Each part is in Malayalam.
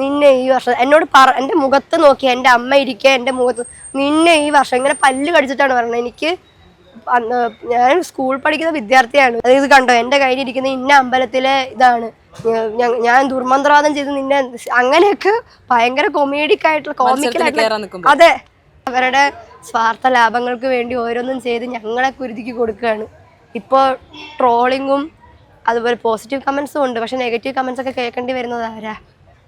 നിന്നെ ഈ വർഷം എന്നോട് പറ എന്റെ മുഖത്ത് നോക്കി എന്റെ അമ്മ ഇരിക്കുക എന്റെ മുഖത്ത് നിന്നെ ഈ വർഷം ഇങ്ങനെ പല്ല് കടിച്ചിട്ടാണ് പറഞ്ഞത്. എനിക്ക് അന്ന് ഞാൻ സ്കൂൾ പഠിക്കുന്ന വിദ്യാർത്ഥിയാണ്. അത് ഇത് കണ്ടോ? എന്റെ കയ്യിലിരിക്കുന്ന ഇന്ന അമ്പലത്തിലെ ഇതാണ്. ഞാൻ ദുർമന്ത്രവാദം ചെയ്ത് നിന്നെ അങ്ങനെയൊക്കെ ഭയങ്കര കൊമേഡിക് ആയിട്ടുള്ള കോമിക്കലായിട്ടുള്ള അതെ. അവരുടെ സ്വാർത്ഥ ലാഭങ്ങൾക്ക് വേണ്ടി ഓരോന്നും ചെയ്ത് ഞങ്ങളെ കുരുതിക്ക് കൊടുക്കുകയാണ്. ഇപ്പോൾ ട്രോളിങ്ങും അതുപോലെ പോസിറ്റീവ് കമൻസും ഉണ്ട്. പക്ഷെ നെഗറ്റീവ് കമൻസ് ഒക്കെ കേൾക്കേണ്ടി വരുന്നത് ആരാ?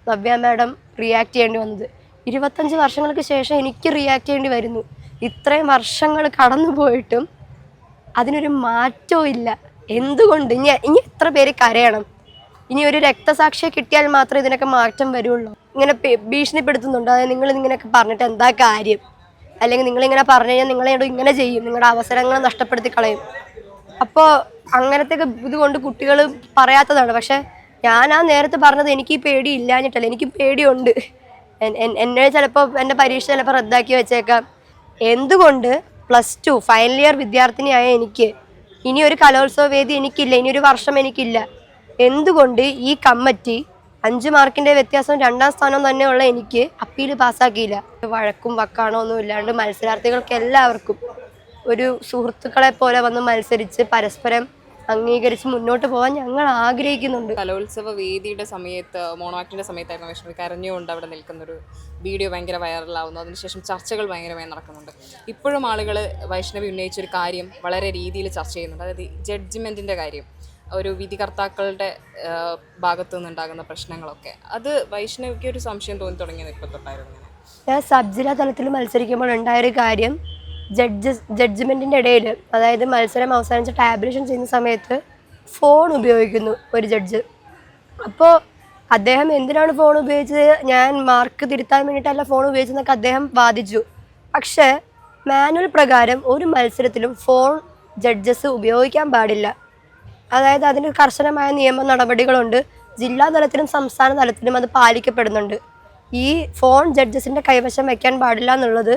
നവ്യ മാഡം റിയാക്ട് ചെയ്യേണ്ടി വന്നത്. ഇരുപത്തഞ്ച് വർഷങ്ങൾക്ക് ശേഷം എനിക്ക് റിയാക്ട് ചെയ്യേണ്ടി വരുന്നു. ഇത്രയും വർഷങ്ങൾ കടന്നു പോയിട്ടും അതിനൊരു മാറ്റവും ഇല്ല. എന്തുകൊണ്ട്? ഇനി ഇനി എത്ര പേര് കരയണം? ഇനി ഒരു രക്തസാക്ഷിയെ കിട്ടിയാൽ മാത്രമേ ഇതിനൊക്കെ മാറ്റം വരുള്ളൂ. ഇങ്ങനെ ഭീഷണിപ്പെടുത്തുന്നുണ്ട്. അതായത് നിങ്ങൾ ഇങ്ങനെയൊക്കെ പറഞ്ഞിട്ട് എന്താ കാര്യം? അല്ലെങ്കിൽ നിങ്ങളിങ്ങനെ പറഞ്ഞു കഴിഞ്ഞാൽ നിങ്ങളെ ഇങ്ങനെ ചെയ്യും. നിങ്ങളുടെ അവസരങ്ങൾ നഷ്ടപ്പെടുത്തി കളയും. അപ്പോൾ അങ്ങനത്തെ ഇതുകൊണ്ട് കുട്ടികൾ പറയാത്തതാണ്. പക്ഷെ ഞാൻ ആ നേരത്തെ പറഞ്ഞത് എനിക്ക് പേടി ഇല്ലാഞ്ഞിട്ടല്ല എനിക്ക് പേടിയുണ്ട്. എന്നെ ചിലപ്പോൾ എന്റെ പരീക്ഷ ചിലപ്പോൾ റദ്ദാക്കി വെച്ചേക്കാം. എന്തുകൊണ്ട് പ്ലസ് ടു ഫൈനൽ ഇയർ വിദ്യാർത്ഥിനിയായ എനിക്ക് ഇനി ഒരു കലോത്സവ വേദി എനിക്കില്ല ഇനി ഒരു വർഷം എനിക്കില്ല. എന്തുകൊണ്ട് ഈ കമ്മിറ്റി അഞ്ച് മാർക്കിന്റെ വ്യത്യാസം രണ്ടാം സ്ഥാനം തന്നെയുള്ള എനിക്ക് അപ്പീൽ പാസ്സാക്കിയില്ല. വഴക്കും വക്കാണോ ഒന്നും ഇല്ലാണ്ട് മത്സരാർത്ഥികൾക്ക് എല്ലാവർക്കും ഒരു സുഹൃത്തുക്കളെ പോലെ വന്ന് മത്സരിച്ച് പരസ്പരം അംഗീകരിച്ച് മുന്നോട്ട് പോകാൻ ഞങ്ങൾ ആഗ്രഹിക്കുന്നുണ്ട്. കലോത്സവ വേദിയുടെ സമയത്ത് മോണോ ആക്ടിന്റെ സമയത്തായിരുന്നു വിഷ്ണു കരഞ്ഞുകൊണ്ട് അവിടെ നിൽക്കുന്ന ഒരു വീഡിയോ ഭയങ്കര വൈറലാവുന്നു. അതിനുശേഷം ചർച്ചകൾ ഭയങ്കരമായി നടക്കുന്നുണ്ട്. ഇപ്പോഴും ആളുകൾ വൈഷ്ണവി ഉന്നയിച്ച ഒരു കാര്യം വളരെ രീതിയിൽ ചർച്ച ചെയ്യുന്നുണ്ട്. അതായത് ജഡ്ജ്മെന്റിന്റെ കാര്യം ഒരു വിധികർത്താക്കളുടെ ഭാഗത്തു നിന്നുണ്ടാകുന്ന പ്രശ്നങ്ങളൊക്കെ. അത് വൈഷ്ണവിക്ക് ഒരു സംശയം തോന്നി തുടങ്ങിയത് ഇപ്പോൾ തൊട്ടായിരുന്നു. ഞാൻ സബ് ജില്ലാ തലത്തിൽ മത്സരിക്കുമ്പോൾ ഉണ്ടായൊരു കാര്യം ജഡ്ജസ് ജഡ്ജ്മെന്റിന്റെ ഇടയിൽ അതായത് മത്സരം അവസാനിച്ച് ടാബ്ലേഷൻ ചെയ്യുന്ന സമയത്ത് ഫോൺ ഉപയോഗിക്കുന്നു ഒരു ജഡ്ജ് അപ്പോൾ അദ്ദേഹം എന്തിനാണ് ഫോൺ ഉപയോഗിച്ചത്? ഞാൻ മാർക്ക് തിരുത്താൻ വേണ്ടിയിട്ടല്ല ഫോൺ ഉപയോഗിച്ചതെന്നൊക്കെ അദ്ദേഹം വാദിച്ചു. പക്ഷേ മാനുവൽ പ്രകാരം ഒരു മത്സരത്തിലും ഫോൺ ജഡ്ജസ് ഉപയോഗിക്കാൻ പാടില്ല. അതായത് അതിന് കർശനമായ നിയമ നടപടികളുണ്ട്. ജില്ലാ തലത്തിലും സംസ്ഥാന തലത്തിലും അത് പാലിക്കപ്പെടുന്നുണ്ട്. ഈ ഫോൺ ജഡ്ജസിന്റെ കൈവശം വയ്ക്കാൻ പാടില്ല എന്നുള്ളത്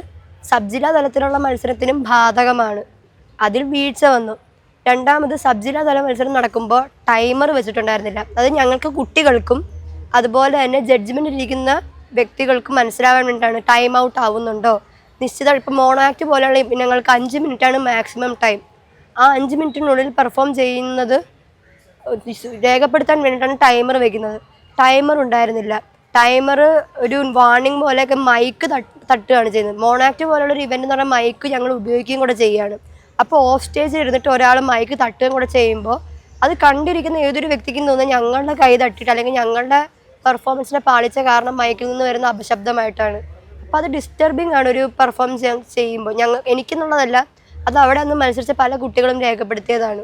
സബ് ജില്ലാ തലത്തിലുള്ള മത്സരത്തിനും ബാധകമാണ്. അതിൽ വീഴ്ച വന്നു. രണ്ടാമത് സബ് ജില്ലാ തല മത്സരം നടക്കുമ്പോൾ ടൈമർ വെച്ചിട്ടുണ്ടായിരുന്നില്ല. അത് ഞങ്ങൾക്ക് കുട്ടികൾക്കും അതുപോലെ തന്നെ ജഡ്ജ്മെന്റ് ഇരിക്കുന്ന വ്യക്തികൾക്കും മനസ്സിലാവാൻ വേണ്ടിയിട്ടാണ് ടൈം ഔട്ട് ആവുന്നുണ്ടോ? നിശ്ചിത ഇപ്പോൾ മോണാക്ട് പോലെയുള്ള ഇനങ്ങൾക്ക് അഞ്ച് മിനിറ്റാണ് മാക്സിമം ടൈം ആ അഞ്ച് മിനിറ്റിനുള്ളിൽ പെർഫോം ചെയ്യുന്നത് രേഖപ്പെടുത്താൻ വേണ്ടിയിട്ടാണ് ടൈമർ വെക്കുന്നത്. ടൈമർ ഉണ്ടായിരുന്നില്ല. ടൈമർ ഒരു വാർണിംഗ് പോലെയൊക്കെ മൈക്ക് തട്ടുകയാണ് ചെയ്യുന്നത്. മോണാക്ട് പോലുള്ള ഒരു ഇവന്റ് എന്ന് പറഞ്ഞാൽ മൈക്ക് ഞങ്ങൾ ഉപയോഗിക്കുകയും കൂടെ ചെയ്യുകയാണ്. അപ്പോൾ ഓഫ് സ്റ്റേജിൽ ഇരുന്നിട്ട് ഒരാൾ മൈക്ക് തട്ടുകയും കൂടെ ചെയ്യുമ്പോൾ അത് കണ്ടിരിക്കുന്ന ഏതൊരു വ്യക്തിക്കും തോന്നുന്നത് ഞങ്ങളുടെ കൈ തട്ടിയിട്ട് അല്ലെങ്കിൽ ഞങ്ങളുടെ പെർഫോമൻസിനെ പാളിച്ച കാരണം മൈക്കിൽ നിന്ന് വരുന്ന അപശബ്ദമായിട്ടാണ്. അപ്പോൾ അത് ഡിസ്റ്റർബിംഗ് ആണ് ഒരു പെർഫോമൻസ് ചെയ്യുമ്പോൾ. ഞങ്ങൾ എനിക്കെന്നുള്ളതല്ല അത് അവിടെ നിന്ന് മത്സരിച്ച പല കുട്ടികളും രേഖപ്പെടുത്തിയതാണ്.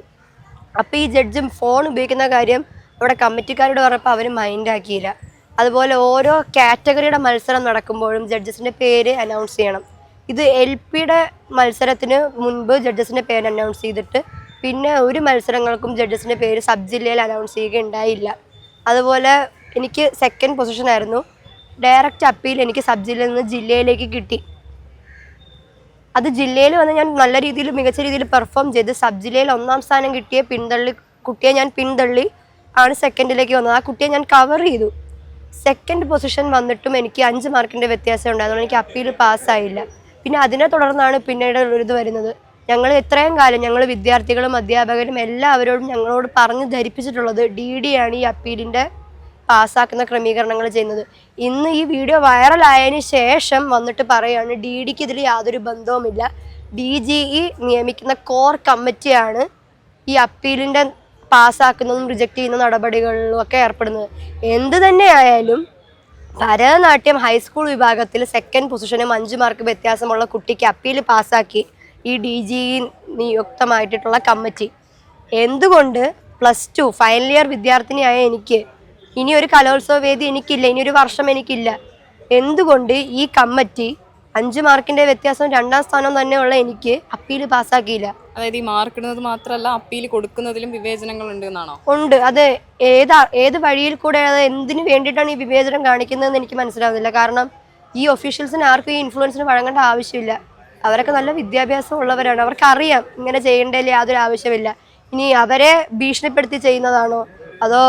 അപ്പോൾ ഈ ജഡ്ജും ഫോൺ ഉപയോഗിക്കുന്ന കാര്യം അവിടെ കമ്മിറ്റിക്കാരോട് പറഞ്ഞപ്പോൾ അവർ മൈൻഡ് ആക്കിയില്ല. അതുപോലെ ഓരോ കാറ്റഗറിയുടെ മത്സരം നടക്കുമ്പോഴും ജഡ്ജസിന്റെ പേര് അനൗൺസ് ചെയ്യണം. ഇത് എൽ പിയുടെ മത്സരത്തിന് മുൻപ് ജഡ്ജസിന്റെ പേര് അനൗൺസ് ചെയ്തിട്ട് പിന്നെ ഒരു മത്സരങ്ങൾക്കും ജഡ്ജസിന്റെ പേര് സബ് ജില്ലയിൽ അനൗൺസ് ചെയ്യുകയുണ്ടായില്ല. അതുപോലെ എനിക്ക് സെക്കൻഡ് പൊസിഷൻ ആയിരുന്നു. ഡയറക്റ്റ് അപ്പീൽ എനിക്ക് സബ് ജില്ലയിൽ നിന്ന് ജില്ലയിലേക്ക് കിട്ടി. അത് ജില്ലയിൽ വന്ന് ഞാൻ നല്ല രീതിയിൽ മികച്ച രീതിയിൽ പെർഫോം ചെയ്ത് സബ് ജില്ലയിൽ ഒന്നാം സ്ഥാനം കിട്ടിയ പിന്തള്ളി കുട്ടിയെ ഞാൻ പിന്തള്ളി ആണ് സെക്കൻഡിലേക്ക് വന്നത്. ആ കുട്ടിയെ ഞാൻ കവർ ചെയ്തു. സെക്കൻഡ് പൊസിഷൻ വന്നിട്ടും എനിക്ക് അഞ്ച് മാർക്കിന്റെ വ്യത്യാസം ഉണ്ടായിരുന്നു എനിക്ക് അപ്പീൽ പാസ്സായില്ല പിന്നെ അതിനെ തുടർന്നാണ് പിന്നീട് ഇത് വരുന്നത്. ഞങ്ങൾ ഇത്രയും കാലം ഞങ്ങൾ വിദ്യാർത്ഥികളും അധ്യാപകരും എല്ലാവരോടും ഞങ്ങളോട് പറഞ്ഞ് ധരിപ്പിച്ചിട്ടുള്ളത് ഡി ഡി ആണ് ഈ അപ്പീലിന്റെ പാസ്സാക്കുന്ന ക്രമീകരണങ്ങൾ ചെയ്യുന്നത്. ഇന്ന് ഈ വീഡിയോ വൈറലായതിന് ശേഷം വന്നിട്ട് പറയുകയാണ് ഡി ഡിക്ക് ഇതിൽ യാതൊരു ബന്ധവുമില്ല. ഡി ജി ഇ നിയമിക്കുന്ന കോർ കമ്മിറ്റിയാണ് ഈ അപ്പീലിന്റെ പാസ്സാക്കുന്നതും റിജക്റ്റ് ചെയ്യുന്ന നടപടികളിലും ഒക്കെ ഏർപ്പെടുന്നത്. എന്ത് തന്നെയായാലും ഭരതനാട്യം ഹൈസ്കൂൾ വിഭാഗത്തിൽ സെക്കൻഡ് പൊസിഷനും അഞ്ച് മാർക്ക് വ്യത്യാസമുള്ള കുട്ടിക്ക് അപ്പീൽ പാസ്സാക്കി ഈ ഡി ജി നിയുക്തമായിട്ടുള്ള കമ്മിറ്റി എന്തുകൊണ്ട് പ്ലസ് ടു ഫൈനൽ ഇയർ വിദ്യാർത്ഥിനിയായ എനിക്ക് ഇനി ഒരു കലോത്സവ വേദി എനിക്കില്ല ഇനി ഒരു വർഷം എനിക്കില്ല. എന്തുകൊണ്ട് ഈ കമ്മിറ്റി അഞ്ച് മാർക്കിന്റെ വ്യത്യാസം രണ്ടാം സ്ഥാനം തന്നെയുള്ള എനിക്ക് അപ്പീൽ പാസ്സാക്കിയില്ല? അതായത് ഈ മാർക്കിടുന്നത് മാത്രമല്ല അപ്പീൽ കൊടുക്കുന്നതിലും വിവേചനങ്ങൾ ഉണ്ട്. എന്നാണോ ഉണ്ട് അത് ഏതാ ഏത് വഴിയിൽ കൂടെ അത് എന്തിനു വേണ്ടിയിട്ടാണ് ഈ വിവേചനം കാണിക്കുന്നതെന്ന് എനിക്ക് മനസ്സിലാവുന്നില്ല. കാരണം ഈ ഒഫീഷ്യൽസിന് ആർക്കും ഈ ഇൻഫ്ലുവൻസിന് വഴങ്ങേണ്ട ആവശ്യമില്ല. അവരൊക്കെ നല്ല വിദ്യാഭ്യാസം ഉള്ളവരാണ് അവർക്ക് അറിയാം ഇങ്ങനെ ചെയ്യേണ്ടതിൽ യാതൊരു ആവശ്യമില്ല ഇനി അവരെ ഭീഷണിപ്പെടുത്തി ചെയ്യുന്നതാണോ? അതോ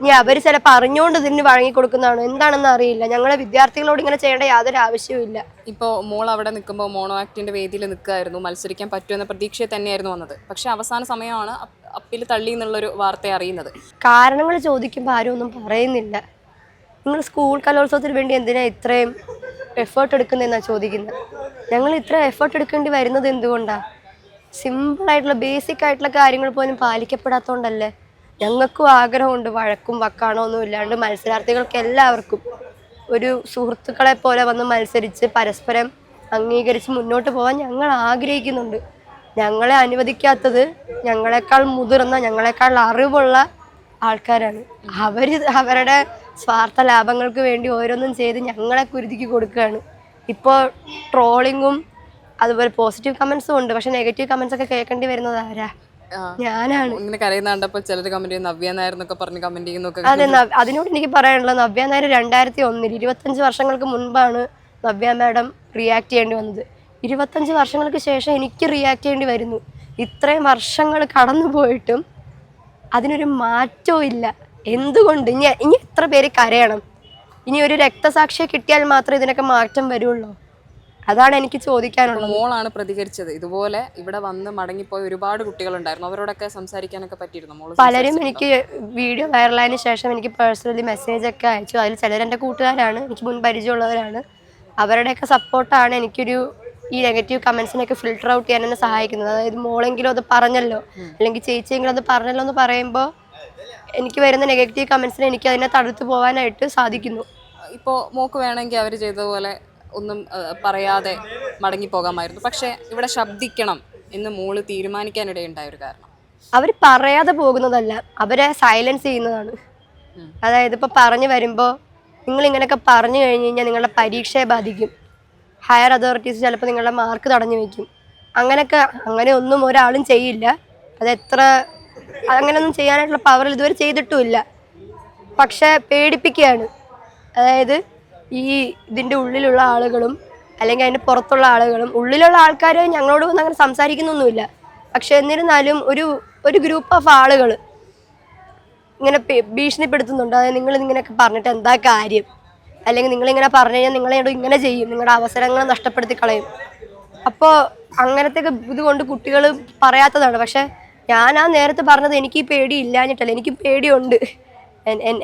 ഇനി അവർ ചിലപ്പോൾ അറിഞ്ഞുകൊണ്ട് ഇതിന് വഴങ്ങി കൊടുക്കുന്നതാണ് എന്താണെന്ന് അറിയില്ല. ഞങ്ങളെ വിദ്യാർത്ഥികളോട് ഇങ്ങനെ ചെയ്യേണ്ട യാതൊരു ആവശ്യവും ഇല്ല. ഇപ്പോൾ മോൾ അവിടെ നിൽക്കുമ്പോൾ മോണോ ആക്ടിന്റെ വേദിയിൽ നിൽക്കുമായിരുന്നു മത്സരിക്കാൻ പറ്റുമെന്ന പ്രതീക്ഷയിൽ തന്നെയായിരുന്നു വന്നത്. പക്ഷേ അവസാന സമയമാണ് അപ്പിൽ തള്ളി എന്നുള്ളൊരു വാർത്ത അറിയുന്നത്. കാരണങ്ങൾ ചോദിക്കുമ്പോൾ ആരും ഒന്നും പറയുന്നില്ല. നിങ്ങൾ സ്കൂൾ കലോത്സവത്തിന് വേണ്ടി എന്തിനാ ഇത്രയും എഫേർട്ട് എടുക്കുന്നതെന്നാണ് ചോദിക്കുന്നത് ഞങ്ങൾ ഇത്ര എഫേർട്ട് എടുക്കേണ്ടി വരുന്നത് എന്തുകൊണ്ടാണ് സിമ്പിളായിട്ടുള്ള ബേസിക് ആയിട്ടുള്ള കാര്യങ്ങൾ പോലും പാലിക്കപ്പെടാത്തതുകൊണ്ടല്ലേ ഞങ്ങൾക്കും ആഗ്രഹമുണ്ട് വഴക്കും വക്കാണോ ഒന്നും ഇല്ലാണ്ട് മത്സരാർത്ഥികൾക്ക് എല്ലാവർക്കും. ഒരു സുഹൃത്തുക്കളെ പോലെ വന്ന് മത്സരിച്ച് പരസ്പരം അംഗീകരിച്ച് മുന്നോട്ട് പോകാൻ ഞങ്ങൾ ആഗ്രഹിക്കുന്നുണ്ട്. ഞങ്ങളെ അനുവദിക്കാത്തത് ഞങ്ങളെക്കാൾ മുതിർന്ന ഞങ്ങളെക്കാൾ അറിവുള്ള ആൾക്കാരാണ്. അവർ അവരുടെ സ്വാർത്ഥ ലാഭങ്ങൾക്ക് വേണ്ടി ഓരോന്നും ചെയ്ത് ഞങ്ങളെ കുരുതിക്ക് കൊടുക്കുകയാണ്. ഇപ്പോൾ ട്രോളിങ്ങും അതുപോലെ പോസിറ്റീവ് കമൻസും ഉണ്ട് പക്ഷെ നെഗറ്റീവ് കമൻസ് ഒക്കെ കേൾക്കേണ്ടി വരുന്നത് ആരാ. ഞാനാണ്. ഇങ്ങനെ കരയുന്ന ചിലർ കമന്റ് ചെയ്യുന്ന നവ്യ നായർ എന്നൊക്കെ പറഞ്ഞ് കമന്റ് ചെയ്യുന്നൊക്കെ അതെ അതിനോട് എനിക്ക് പറയാനുള്ളത് നവ്യ നായർ രണ്ടായിരത്തി ഒന്നിൽ ഇരുപത്തഞ്ച് വർഷങ്ങൾക്ക് മുൻപാണ് നവ്യ മാഡം റിയാക്ട് ചെയ്യേണ്ടി വന്നത്. ഇരുപത്തഞ്ച് വർഷങ്ങൾക്ക് ശേഷം എനിക്ക് റിയാക്ട് ചെയ്യേണ്ടി വരുന്നു. ഇത്രയും വർഷങ്ങൾ കടന്നു പോയിട്ടും അതിനൊരു മാറ്റവും ഇല്ല. എന്തുകൊണ്ട്? ഇനി ഇനി എത്ര പേര് കരയണം? ഇനി ഒരു രക്തസാക്ഷിയെ കിട്ടിയാൽ മാത്രമേ ഇതിനൊക്കെ മാറ്റം വരുള്ളൂ. അതാണ് എനിക്ക് ചോദിക്കാനുള്ളത്. മോളാണ് പ്രതികരിച്ചത്. ഇതുപോലെ ഇവിടെ വന്ന് മടങ്ങിപ്പോയ ഒരുപാട് കുട്ടികളുണ്ടായിരുന്നു. അവരോടൊക്കെ സംസാരിക്കാനൊക്കെ പറ്റിയിരുന്നു. മോൾ പലരും എനിക്ക് വീഡിയോ വൈറലായതിനു ശേഷം എനിക്ക് പേഴ്സണലി മെസ്സേജ് ഒക്കെ അയച്ചു. അതിൽ ചിലർ എന്റെ കൂട്ടുകാരാണ്. എനിക്ക് മുൻ പരിചയമുള്ളവരാണ്. അവരുടെയൊക്കെ സപ്പോർട്ടാണ് എനിക്കൊരു ഈ നെഗറ്റീവ് കമൻസിനൊക്കെ ഫിൽട്ടർ ഔട്ട് ചെയ്യാൻ എന്നെ സഹായിക്കുന്നത്. അതായത് മോളെങ്കിലും അത് പറഞ്ഞല്ലോ. അല്ലെങ്കിൽ ചേച്ചിയെങ്കിലും അത് പറഞ്ഞല്ലോ എന്ന് പറയുമ്പോൾ എനിക്ക് വരുന്ന നെഗറ്റീവ് കമൻസിനെ എനിക്ക് അതിനെ തടുത്തു പോകാനായിട്ട് സാധിക്കുന്നു. ഇപ്പോൾ മോക്ക് വേണമെങ്കിൽ അവർ ചെയ്തതുപോലെ ഒന്നും പറയാതെ മടങ്ങി പോകാമായിരുന്നു. പക്ഷേ ഇവിടെ ശബ്ദിക്കണം എന്ന് മോൾ തീരുമാനിക്കാനിടയുണ്ടായ ഒരു കാരണം. അവർ പറയാതെ പോകുന്നതല്ല അവരെ സൈലൻസ് ചെയ്യുന്നതാണ്. അതായത് ഇപ്പോൾ പറഞ്ഞു വരുമ്പോ നിങ്ങൾ ഇങ്ങനെയൊക്കെ പറഞ്ഞു കഴിഞ്ഞ് കഴിഞ്ഞാൽ നിങ്ങളുടെ പരീക്ഷയെ ബാധിക്കും. ഹയർ അതോറിറ്റീസ് ചിലപ്പോൾ നിങ്ങളുടെ മാർക്ക് തടഞ്ഞു വെക്കും. അങ്ങനെയൊക്കെ അങ്ങനെ ഒന്നും ഒരാളും ചെയ്യില്ല. അത് എത്ര അങ്ങനെയൊന്നും ചെയ്യാനായിട്ടുള്ള പവർ ഇതുവരെ ചെയ്തിട്ടുമില്ല. പക്ഷെ പേടിപ്പിക്കുകയാണ്. അതായത് ഈ ഇതിന്റെ ഉള്ളിലുള്ള ആളുകളും അല്ലെങ്കിൽ അതിന്റെ പുറത്തുള്ള ആളുകളും ഉള്ളിലുള്ള ആൾക്കാർ ഞങ്ങളോട് വന്ന് അങ്ങനെ സംസാരിക്കുന്നൊന്നുമില്ല. പക്ഷേ എന്നിരുന്നാലും ഒരു ഒരു ഗ്രൂപ്പ് ഓഫ് ആളുകൾ ഇങ്ങനെ ഭീഷണിപ്പെടുത്തുന്നുണ്ട്. അതായത് നിങ്ങൾ ഇങ്ങനെയൊക്കെ പറഞ്ഞിട്ട് എന്താ കാര്യം? അല്ലെങ്കിൽ നിങ്ങളിങ്ങനെ പറഞ്ഞു കഴിഞ്ഞാൽ നിങ്ങളെ ഇങ്ങനെ ചെയ്യും. നിങ്ങളുടെ അവസരങ്ങൾ നഷ്ടപ്പെടുത്തി കളയും. അപ്പോൾ അങ്ങനത്തെ ഇതുകൊണ്ട് കുട്ടികൾ പറയാത്തതാണ്. പക്ഷെ ഞാൻ ആ നേരത്തെ പറഞ്ഞത് എനിക്ക് പേടി ഇല്ലാഞ്ഞിട്ടല്ല. എനിക്ക് പേടിയുണ്ട്.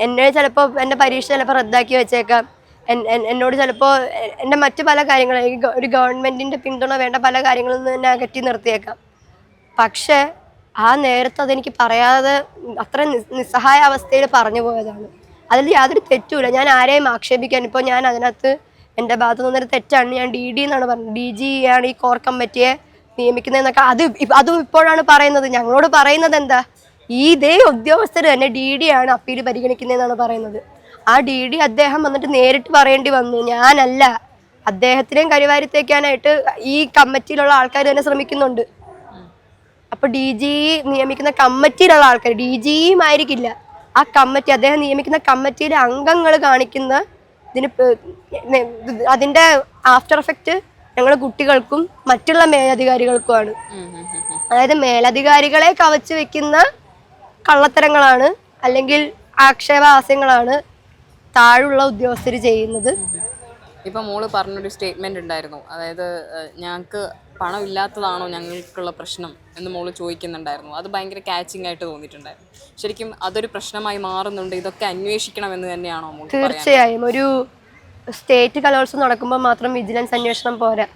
എന്നെ ചിലപ്പോൾ എന്റെ പരീക്ഷ ചിലപ്പോൾ റദ്ദാക്കി വെച്ചേക്കാം. എന്നോട് ചിലപ്പോൾ എന്റെ മറ്റു പല കാര്യങ്ങളും ഒരു ഗവൺമെന്റിന്റെ പിന്തുണ വേണ്ട പല കാര്യങ്ങളിൽ നിന്ന് എന്നെ അകറ്റി നിർത്തിയേക്കാം. പക്ഷേ ആ നേരത്തെ അതെനിക്ക് പറയാതെ അത്ര നിസ്- നിസ്സഹായ അവസ്ഥയിൽ പറഞ്ഞു പോയതാണ്. അതിൽ യാതൊരു തെറ്റുമില്ല. ഞാൻ ആരെയും ആക്ഷേപിക്കാൻ ഇപ്പോൾ ഞാൻ അതിനകത്ത് എന്റെ ഭാഗത്ത് നിന്നൊരു തെറ്റാണ്. ഞാൻ ഡി ഡി എന്നാണ് പറഞ്ഞത്. ഡി ജി ആണ് ഈ കോർ കമ്മിറ്റിയെ നിയമിക്കുന്നതെന്നൊക്കെ അത് അതും ഇപ്പോഴാണ് പറയുന്നത്. ഞങ്ങളോട് പറയുന്നത് എന്താ? ഈ ഇതേ ഉദ്യോഗസ്ഥർ തന്നെ ഡി ഡി ആണ് അപ്പീൽ പരിഗണിക്കുന്നതെന്നാണ് പറയുന്നത്. ആ ഡി ഡി അദ്ദേഹം വന്നിട്ട് നേരിട്ട് പറയേണ്ടി വന്നു. ഞാനല്ല. അദ്ദേഹത്തിനെയും കരിവാരിത്തേക്കാനായിട്ട് ഈ കമ്മിറ്റിയിലുള്ള ആൾക്കാർ തന്നെ ശ്രമിക്കുന്നുണ്ട്. അപ്പൊ ഡി ജി നിയമിക്കുന്ന കമ്മിറ്റിയിലുള്ള ആൾക്കാർ ഡി ജിയും ആയിരിക്കില്ല. ആ കമ്മിറ്റി അദ്ദേഹം നിയമിക്കുന്ന കമ്മിറ്റിയിലെ അംഗങ്ങൾ കാണിക്കുന്ന ഇതിന് അതിന്റെ ആഫ്റ്റർ എഫക്റ്റ് ഞങ്ങളുടെ കുട്ടികൾക്കും മറ്റുള്ള മേലധികാരികൾക്കുമാണ്. അതായത് മേലധികാരികളെ കവച്ചു വെക്കുന്ന കള്ളത്തരങ്ങളാണ് അല്ലെങ്കിൽ ആക്ഷേപഹാസ്യങ്ങളാണ് താഴെയുള്ള ഉദ്യോഗസ്ഥർ ചെയ്യുന്നത്? ഇപ്പൊ മോൾ പറഞ്ഞൊരു സ്റ്റേറ്റ്മെന്റ് ഉണ്ടായിരുന്നു. അതായത് ഞങ്ങൾക്ക് പണം ഇല്ലാത്തതാണോ ഞങ്ങൾക്കുള്ള പ്രശ്നം എന്ന് മോൾ ചോദിക്കുന്നുണ്ടായിരുന്നു. അത് ഭയങ്കര കാച്ചിങ് ആയിട്ട് തോന്നിയിട്ടുണ്ടായിരുന്നു. ശരിക്കും അതൊരു പ്രശ്നമായി മാറുന്നുണ്ട്. ഇതൊക്കെ അന്വേഷിക്കണം എന്ന് തന്നെയാണോ മോൾ തീർച്ചയായും. ഒരു സ്റ്റേറ്റ് കലോത്സവം നടക്കുമ്പോൾ മാത്രം വിജിലൻസ് അന്വേഷണം പോരാ.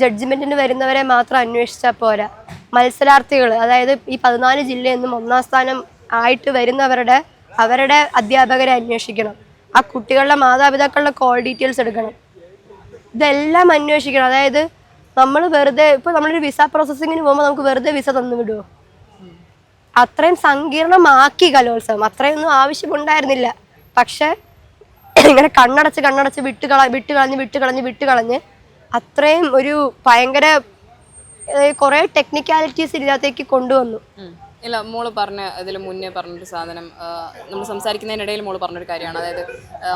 ജഡ്ജ്മെന്റിന് വരുന്നവരെ മാത്രം അന്വേഷിച്ചാൽ പോരാ. മത്സരാർത്ഥികൾ അതായത് ഈ പതിനാല് ജില്ലയെന്നും നിന്നും ഒന്നാം സ്ഥാനം ആയിട്ട് വരുന്നവരുടെ അവരുടെ അധ്യാപകരെ അന്വേഷിക്കണം. ആ കുട്ടികളുടെ മാതാപിതാക്കളുടെ കോൾ ഡീറ്റെയിൽസ് എടുക്കണം. ഇതെല്ലാം അന്വേഷിക്കണം. അതായത് നമ്മൾ വെറുതെ ഇപ്പോൾ നമ്മളൊരു വിസ പ്രോസസ്സിങ്ങിന് പോകുമ്പോൾ നമുക്ക് വെറുതെ വിസ തന്നു വിടുമോ അത്രയും സങ്കീർണമാക്കി കലോത്സവം. അത്രയൊന്നും ആവശ്യമുണ്ടായിരുന്നില്ല. പക്ഷെ ഇങ്ങനെ കണ്ണടച്ച് കണ്ണടച്ച് വിട്ട് കള വിട്ട് കളഞ്ഞ് വിട്ട് കളഞ്ഞ് വിട്ട് കളഞ്ഞ് അത്രയും ഒരു ഭയങ്കര കുറേ ടെക്നിക്കാലിറ്റീസ് ഇതിനകത്തേക്ക് കൊണ്ടുവന്നു. ഇല്ല മോൾ പറഞ്ഞ ഇതിൽ മുന്നേ പറഞ്ഞൊരു സാധനം നമ്മൾ സംസാരിക്കുന്നതിനിടയിൽ മോൾ പറഞ്ഞൊരു കാര്യമാണ്. അതായത്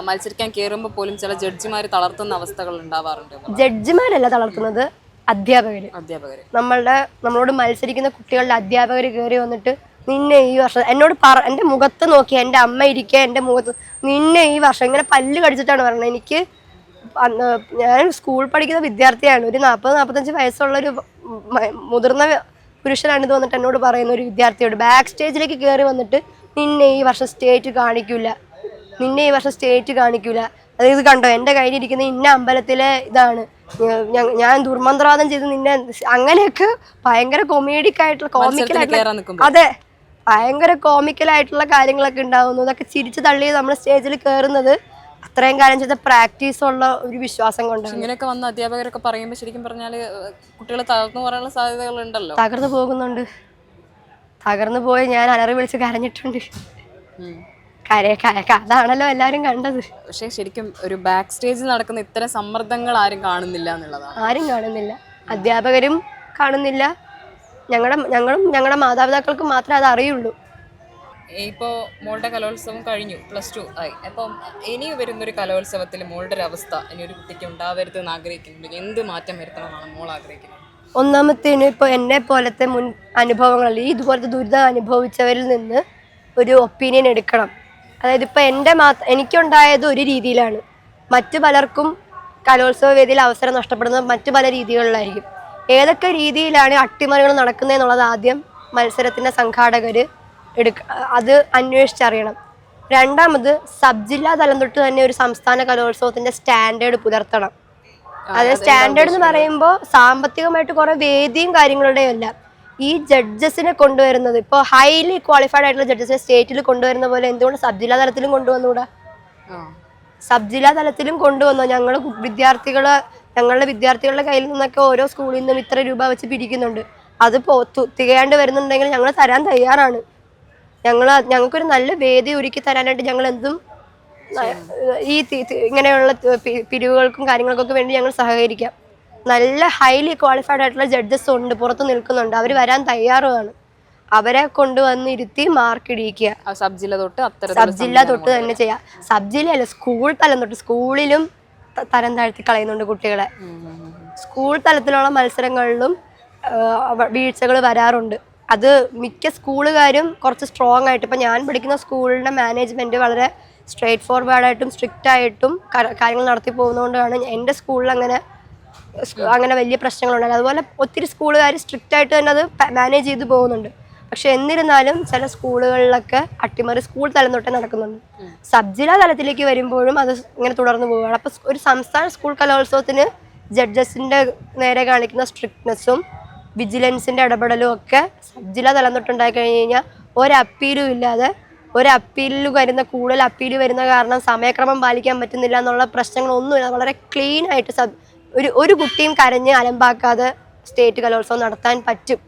മത്സരിക്കാൻ കയറുമ്പോൾ പോലും ചില ജഡ്ജിമാർ തളർത്തുന്ന അവസ്ഥകൾ ഉണ്ടാവാറുണ്ട്. ജഡ്ജിമാരല്ല തളർത്തുന്നത് അധ്യാപകർ അധ്യാപകർ നമ്മളുടെ നമ്മളോട് മത്സരിക്കുന്ന കുട്ടികളുടെ അധ്യാപകർ കയറി വന്നിട്ട് നിന്നെ ഈ വർഷം എന്നോട് പറ എന്റെ മുഖത്ത് നോക്കി എന്റെ അമ്മ ഇരിക്കുക എന്റെ മുഖത്ത് നിന്നെ ഈ വർഷം ഇങ്ങനെ പല്ല് കടിച്ചിട്ടാണ് പറഞ്ഞത്. എനിക്ക് അന്ന് ഞാൻ സ്കൂൾ പഠിക്കുന്ന വിദ്യാർത്ഥിയാണ്. ഒരു നാൽപ്പത് നാൽപ്പത്തഞ്ച് വയസ്സുള്ള ഒരു മുതിർന്ന പുരുഷനാണ് ഇത് വന്നിട്ട് എന്നോട് പറയുന്ന ഒരു വിദ്യാർത്ഥിയോട് ബാക്ക് സ്റ്റേജിലേക്ക് കയറി വന്നിട്ട് നിന്നെ ഈ വർഷം സ്റ്റേറ്റ് കാണിക്കൂല. നിന്നെ ഈ വർഷം സ്റ്റേറ്റ് കാണിക്കൂല. അതായത് കണ്ടോ? എന്റെ കയ്യിലിരിക്കുന്ന ഇന്ന അമ്പലത്തിലെ ഇതാണ്. ഞാൻ ദുർമന്ത്രവാദം ചെയ്ത് നിന്നെ അങ്ങനെയൊക്കെ ഭയങ്കര കൊമേഡിക് ആയിട്ടുള്ള മത്സരത്തിന് കയറാൻ കോമിക്കലായിട്ടുള്ള അതെ. ഭയങ്കര കോമിക്കലായിട്ടുള്ള കാര്യങ്ങളൊക്കെ ഉണ്ടാവുന്നു. അതൊക്കെ ചിരിച്ചു തള്ളി നമ്മൾ സ്റ്റേജിൽ കയറുന്നത് അത്രയും കാലം ചെയ്ത പ്രാക്ടീസ് ഉള്ള ഒരു വിശ്വാസം കൊണ്ട് ഇങ്ങനെയൊക്കെ വന്ന അധ്യാപകരൊക്കെ പറയുമ്പോൾ ശരിക്കും പറഞ്ഞാൽ കുട്ടികളെ തകർന്നു പറയാനുള്ള സാധ്യതകളുണ്ടല്ലോ. തകർന്നു പോകുന്നുണ്ട്. തകർന്നു പോയി ഞാൻ അലറി വിളിച്ച് കരഞ്ഞിട്ടുണ്ട്. അതാണല്ലോ എല്ലാരും കണ്ടത്. പക്ഷെ ശരിക്കും ഒരു ബാക്ക് സ്റ്റേജിൽ നടക്കുന്ന ഇത്തരം സമ്മർദ്ദങ്ങൾ ആരും കാണുന്നില്ല എന്നുള്ളതാണ്. ആരും കാണുന്നില്ല. അധ്യാപകരും കാണുന്നില്ല. ഞങ്ങളുടെ ഞങ്ങളും ഞങ്ങളുടെ മാതാപിതാക്കൾക്കും മാത്രമേ അത് അറിയുള്ളൂ ഇപ്പോൾ മോളുടെ കലോത്സവം കഴിഞ്ഞു പ്ലസ് ടു ആയി. അപ്പം ഇനി വരുന്നൊരു കലോത്സവത്തിൽ മോളുടെ ഒരു അവസ്ഥ ഇനി ഒരു കുട്ടിക്ക് ഉണ്ടാവരുത് എന്ന് ആഗ്രഹിക്കുന്നുണ്ട് എന്ത് മാറ്റം വരുത്തണമെന്നാണ് മോൾ ആഗ്രഹിക്കുന്നത്? ഒന്നാമത്തേനും ഇപ്പോൾ എന്നെ പോലത്തെ മുൻ അനുഭവങ്ങൾ ഈ ഇതുപോലത്തെ ദുരിതം അനുഭവിച്ചവരിൽ നിന്ന് ഒരു ഒപ്പീനിയൻ എടുക്കണം. അതായത് ഇപ്പോൾ എന്റെ മാ എനിക്കുണ്ടായത് ഒരു രീതിയിലാണ്. മറ്റു പലർക്കും കലോത്സവ വേദിയിൽ അവസരം നഷ്ടപ്പെടുന്നത് മറ്റു പല രീതികളിലായിരിക്കും. ഏതൊക്കെ രീതിയിലാണ് അട്ടിമറികൾ നടക്കുന്നത് എന്നുള്ളത് ആദ്യം മത്സരത്തിന്റെ സംഘാടകർ എടുക്ക അത് അന്വേഷിച്ചറിയണം. രണ്ടാമത് സബ് ജില്ലാ തലം തൊട്ട് തന്നെ ഒരു സംസ്ഥാന കലോത്സവത്തിന്റെ സ്റ്റാൻഡേർഡ് പുലർത്തണം. അതായത് സ്റ്റാൻഡേർഡ് എന്ന് പറയുമ്പോൾ സാമ്പത്തികമായിട്ട് കുറെ വേദിയും കാര്യങ്ങളുടെയും അല്ല. ഈ ജഡ്ജസിനെ കൊണ്ടുവരുന്നത് ഇപ്പോൾ ഹൈലി ക്വാളിഫൈഡ് ആയിട്ടുള്ള ജഡ്ജസിനെ സ്റ്റേറ്റിൽ കൊണ്ടുവരുന്ന പോലെ എന്തുകൊണ്ട് സബ് ജില്ലാ തലത്തിലും കൊണ്ടുവന്നുകൂടാ? സബ് ജില്ലാ തലത്തിലും കൊണ്ടുവന്നു? ഞങ്ങൾ വിദ്യാർത്ഥികൾ ഞങ്ങളുടെ വിദ്യാർത്ഥികളുടെ കയ്യിൽ നിന്നൊക്കെ ഓരോ സ്കൂളിൽ നിന്നും ഇത്ര രൂപ വെച്ച് പിരിക്കുന്നുണ്ട്. അത് തികയാണ്ട് വരുന്നുണ്ടെങ്കിൽ ഞങ്ങൾ തരാൻ തയ്യാറാണ്. ഞങ്ങൾ ഞങ്ങൾക്കൊരു നല്ല വേദി ഒരുക്കി തരാനായിട്ട് ഞങ്ങൾ എന്തും ഈ ഇങ്ങനെയുള്ള പിരിവുകൾക്കും കാര്യങ്ങൾക്കൊക്കെ വേണ്ടി ഞങ്ങൾ സഹകരിക്കാം. നല്ല ഹൈലി ക്വാളിഫൈഡ് ആയിട്ടുള്ള ജഡ്ജസ് ഉണ്ട് പുറത്ത് നിൽക്കുന്നുണ്ട്. അവർ വരാൻ തയ്യാറുമാണ് അവരെ കൊണ്ടുവന്ന് ഇരുത്തി മാർക്ക് ഇടിയിക്കുക. ആ സബ് ജില്ല തൊട്ട് സബ് ജില്ല തൊട്ട് തന്നെ ചെയ്യാം. സബ് ജില്ലയല്ല സ്കൂൾ തലം തൊട്ട്. സ്കൂളിലും തരം താഴ്ത്തി കളയുന്നുണ്ട് കുട്ടികളെ. സ്കൂൾ തലത്തിലുള്ള മത്സരങ്ങളിലും വീഴ്ചകൾ വരാറുണ്ട്. അത് മിക്ക സ്കൂളുകാരും കുറച്ച് സ്ട്രോങ് ആയിട്ട് ഇപ്പം ഞാൻ പഠിക്കുന്ന സ്കൂളിന്റെ മാനേജ്മെന്റ് വളരെ സ്ട്രേറ്റ് ഫോർവേഡായിട്ടും സ്ട്രിക്റ്റ് ആയിട്ടും കാര്യങ്ങൾ നടത്തി പോകുന്നതുകൊണ്ടാണ് എന്റെ സ്കൂളിൽ അങ്ങനെ അങ്ങനെ വലിയ പ്രശ്നങ്ങളുണ്ടായത്. അതുപോലെ ഒത്തിരി സ്കൂളുകാർ സ്ട്രിക്റ്റ് ആയിട്ട് തന്നെ അത് മാനേജ് ചെയ്ത് പോകുന്നുണ്ട്. പക്ഷെ എന്നിരുന്നാലും ചില സ്കൂളുകളിലൊക്കെ അട്ടിമറി സ്കൂൾ തലം തൊട്ടേ നടക്കുന്നുണ്ട്. സബ് ജില്ലാ തലത്തിലേക്ക് വരുമ്പോഴും അത് ഇങ്ങനെ തുടർന്ന് പോവുകയാണ്. അപ്പോൾ ഒരു സംസ്ഥാന സ്കൂൾ കലോത്സവത്തിന് ജഡ്ജസിന്റെ നേരെ കാണിക്കുന്ന സ്ട്രിക്ട്നെസ്സും വിജിലൻസിന്റെ ഇടപെടലും ഒക്കെ സബ് ജില്ലാ തലം തൊട്ടുണ്ടായി കഴിഞ്ഞ് കഴിഞ്ഞാൽ ഒരപ്പീലും ഇല്ലാതെ ഒരു അപ്പീലിൽ വരുന്ന കൂടുതൽ അപ്പീൽ വരുന്ന കാരണം സമയക്രമം പാലിക്കാൻ പറ്റുന്നില്ല എന്നുള്ള പ്രശ്നങ്ങളൊന്നുമില്ല. വളരെ ക്ലീൻ ആയിട്ട് ഒരു ഒരു കുട്ടിയും കരഞ്ഞ് അലമ്പാക്കാതെ സ്റ്റേറ്റ് കലോത്സവം നടത്താൻ പറ്റും.